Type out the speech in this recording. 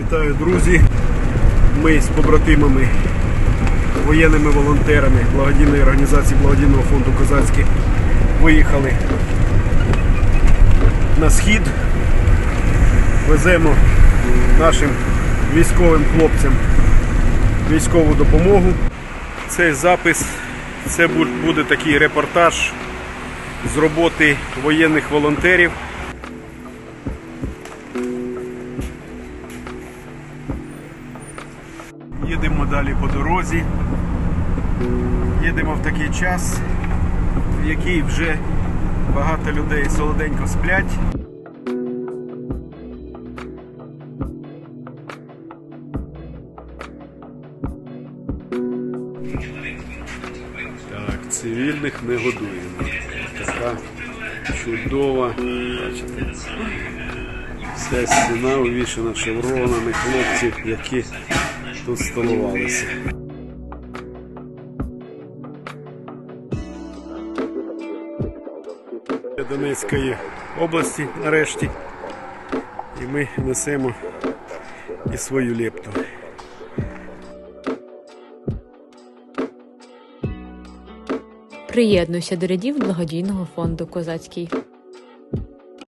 Вітаю, друзі! Ми з побратимами, воєнними волонтерами благодійної організації благодійного фонду Козацький виїхали на схід. Веземо нашим військовим хлопцям військову допомогу. Цей запис це буде такий репортаж з роботи воєнних волонтерів. Їдемо далі по дорозі. Їдемо в такий час, в який вже багато людей солоденько сплять. Так, цивільних не годуємо. Така чудова, бачите, вся стіна увішана шевронами хлопців, які тут столувалися. Донецької області нарешті. І ми несемо і свою лепту. Приєднуйся до рядів благодійного фонду Козацький.